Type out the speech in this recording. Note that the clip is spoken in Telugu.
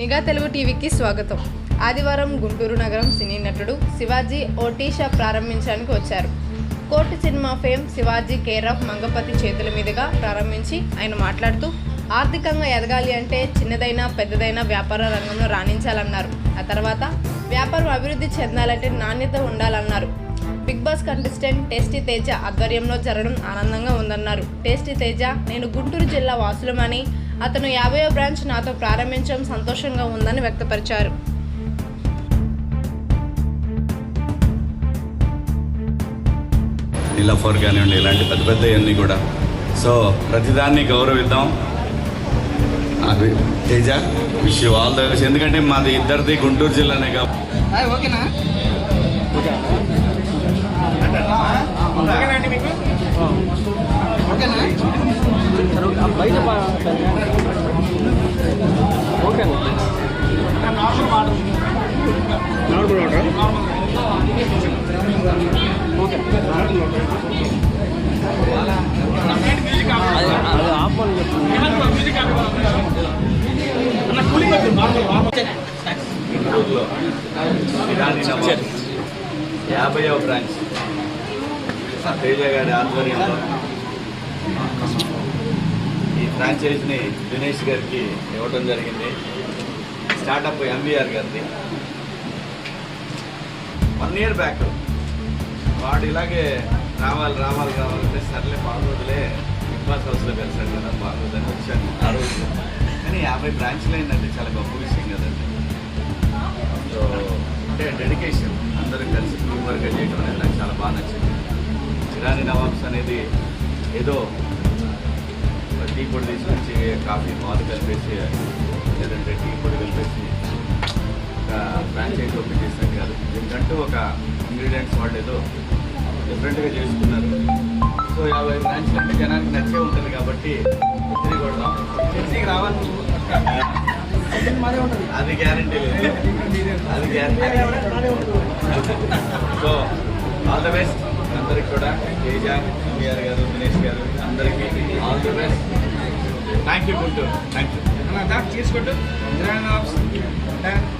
నిఘా తెలుగు టీవీకి స్వాగతం. ఆదివారం గుంటూరు నగరం సినీ నటుడు శివాజీ ఓటీషా ప్రారంభించడానికి వచ్చారు. Court cinema fame Shivaji care of Mangapathi చేతుల మీదుగా ప్రారంభించి ఆయన మాట్లాడుతూ ఆర్థికంగా ఎదగాలి అంటే చిన్నదైనా పెద్దదైనా వ్యాపార రంగంలో రాణించాలన్నారు. ఆ తర్వాత వ్యాపారం అభివృద్ధి చెందాలంటే నాణ్యత ఉండాలన్నారు. Bigg Boss contestant tasty Teja ఆధ్వర్యంలో జరగడం ఆనందంగా ఉందన్నారు. టేస్టీ తేజ నేను గుంటూరు జిల్లా వాసులమని అతను యాభైవ బ్రాంచ్ నాతో ప్రారంభించడం సంతోషంగా ఉందని వ్యక్తపరిచారు. ఇలా ఫోర్ కానివ్వండి ఇలాంటి పెద్ద పెద్దవన్నీ కూడా. సో ప్రతిదాన్ని గౌరవిద్దాం. అది తేజ విష్ ఆల్ ద ఎందుకంటే మాది ఇద్దరిది గుంటూరు జిల్లానే కాబట్టి ఓకేనా? Normal water normal water music అది ఆఫ్ అని చెప్తుంది యాభైవ బ్రాంచ్. తేజ గారి ఆధ్వర్యంలో. ఫ్రాంచైజీని దినేష్ గారికి ఇవ్వడం జరిగింది. స్టార్టప్ ఎంబీఆర్ గారిది. వన్ ఇయర్ బ్యాక్ వాడు ఇలాగే రావాలి రావాలి రావాలంటే సర్లే బాగోదులే బిగ్ బాస్ హౌస్లో కలిసాడు కదా బాగోదని వచ్చాను ఆ రోజు. కానీ యాభై బ్రాంచ్లు అయిందంటే చాలా గొప్ప విషయం కదండి. సో అంటే డెడికేషన్ అందరూ కలిసి టీమ్ వర్క్ చేయడం అనేది నాకు చాలా బాగా నచ్చింది. ఇరానీ నవాబ్స్ అనేది ఏదో టీ పొడి తీసుకొచ్చి కాఫీ మాలు కలిపేసి లేదంటే టీ పొడి కలిపేసి ఒక ఫ్రాంచైజ్ ఓపెన్ చేసినట్టు కాదు. ఎందుకంటే ఒక ఇంగ్రీడియంట్స్ వాళ్ళు ఏదో డిఫరెంట్గా చేసుకున్నారు. సో యాభై బ్రాంచ్లు అంటే జనానికి నచ్చే ఉంటుంది కాబట్టి తిరిగి కొడదాం. తిరిగి రావాలి. అది గ్యారంటీ లేదు. అది guarantee so all the best అందరికి కూడా. తేజ గారు దినేష్ గారు అందరికీ all the best thank you Guntur thank you అన్న